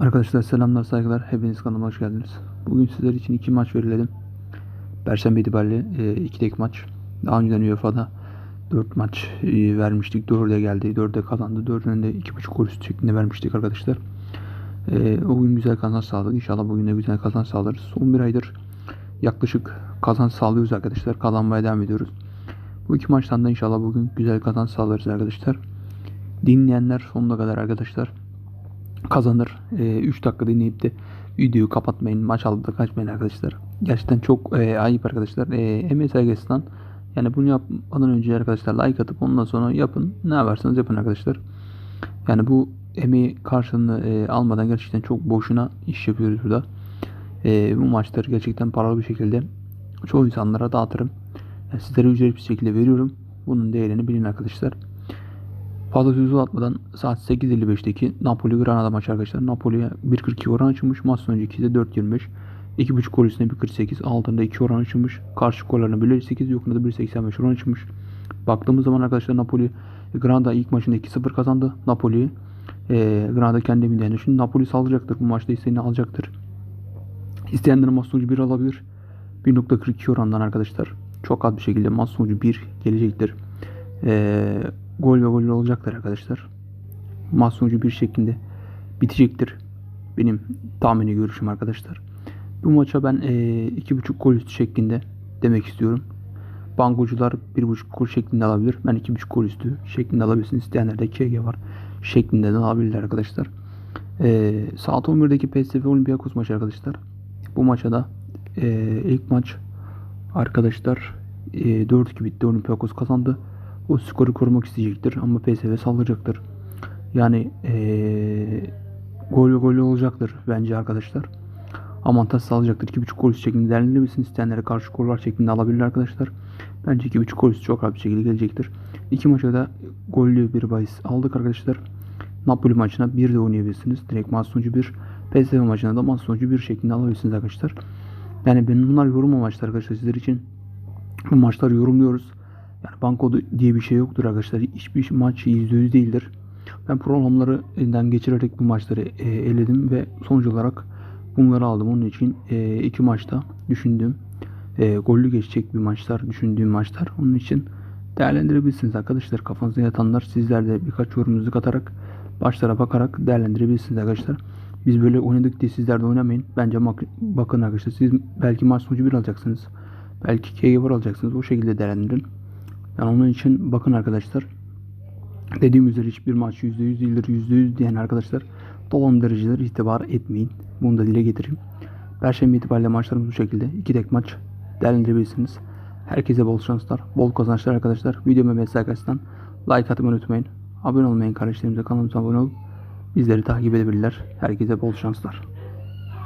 Arkadaşlar selamlar saygılar. Hepiniz kanalıma hoş geldiniz. Bugün sizler için iki maç belirledim. Perşembe itibariyle e, iki tek maç. Daha önceden UEFA'da 4 maç e, vermiştik. 4'e geldi. 4'e kazandı. 4'ünün de 2.5 gol şeklinde vermiştik arkadaşlar. E, o gün güzel kazanç sağladık. İnşallah bugün de güzel kazanç sağlarız. Son bir aydır yaklaşık kazanç sağlıyoruz arkadaşlar. Kazanmaya devam ediyoruz. Bu iki maçtan da inşallah bugün güzel kazanç sağlarız arkadaşlar. Dinleyenler sonuna kadar arkadaşlar kazanır. 3 dakika dinleyip de videoyu kapatmayın. Maç alıp da kaçmayın arkadaşlar. Gerçekten çok e, ayıp arkadaşlar. E, emeği saygısından yani bunu yapmadan önce arkadaşlar like atıp ondan sonra yapın. Ne yaparsanız yapın arkadaşlar. Yani bu emeği karşılığını e, almadan gerçekten çok boşuna iş yapıyoruz burada. E, bu maçları gerçekten paralı bir şekilde çoğu insanlara dağıtırım. Yani sizlere ücretli bir şekilde veriyorum. Bunun değerini bilin arkadaşlar. Fazla sözü uzatmadan saat 8.55'teki Napoli Granada maçı arkadaşlar. Napoli'ye 1.42 oran açılmış. Maç sonucu de 4.25. 2.5 gol üstüne 1.48. Altında 2 oran açılmış. Karşı gollerine 1.58. Yokunda da 1.85 oran açılmış. Baktığımız zaman arkadaşlar Napoli Granada ilk maçında 2-0 kazandı. Napoli e, Granada kendi evinde yani. Şimdi Napoli salacaktır. Bu maçta istediğini alacaktır. İsteyenler maç sonucu 1 alabilir. 1.42 orandan arkadaşlar. Çok az bir şekilde maç sonucu 1 gelecektir. Eee gol ve gol olacaktır arkadaşlar. Maç sonucu bir şekilde bitecektir. Benim tahmini görüşüm arkadaşlar. Bu maça ben e, iki buçuk gol üstü şeklinde demek istiyorum. Bankocular bir buçuk gol şeklinde alabilir. Ben iki buçuk gol üstü şeklinde alabilirsiniz. İsteyenler de KG var şeklinde de alabilirler arkadaşlar. E, saat 11'deki PSV Olympiakos maçı arkadaşlar. Bu maça da e, ilk maç arkadaşlar e, 4-2 bitti. Olympiakos kazandı o skoru korumak isteyecektir ama PSV saldıracaktır. Yani ee, gol gol olacaktır bence arkadaşlar. Avantaj sağlayacaktır. 2.5 gol şeklinde değerlendirebilirsin. İsteyenlere karşı gollar şeklinde alabilir arkadaşlar. Bence 2.5 gol çok rahat bir şekilde gelecektir. İki maça da gollü bir bahis aldık arkadaşlar. Napoli maçına bir de oynayabilirsiniz. Direkt maç sonucu bir. PSV maçına da maç sonucu bir şeklinde alabilirsiniz arkadaşlar. Yani benim bunlar yorum amaçlı arkadaşlar sizler için. Bu maçları yorumluyoruz. Yani banko diye bir şey yoktur arkadaşlar. Hiçbir maç %100 değildir. Ben programları elinden geçirerek bu maçları e, eledim ve sonuç olarak bunları aldım. Onun için e, iki maçta düşündüğüm e, gollü geçecek bir maçlar, düşündüğüm maçlar. Onun için değerlendirebilirsiniz arkadaşlar. Kafanıza yatanlar sizler de birkaç yorumunuzu katarak başlara bakarak değerlendirebilirsiniz arkadaşlar. Biz böyle oynadık diye sizler de oynamayın. Bence bakın arkadaşlar siz belki maç sonucu bir alacaksınız. Belki KG var alacaksınız. O şekilde değerlendirin. Yani onun için bakın arkadaşlar. Dediğim üzere hiçbir maç %100 değildir. %100 diyen arkadaşlar dolandırıcıları itibar etmeyin. Bunu da dile getireyim. Perşembe itibariyle maçlarımız bu şekilde. İki tek maç değerlendirebilirsiniz. Herkese bol şanslar, bol kazançlar arkadaşlar. Videomu mesaj arkasından like atmayı unutmayın. Abone olmayın kardeşlerimize kanalımıza abone olup bizleri takip edebilirler. Herkese bol şanslar.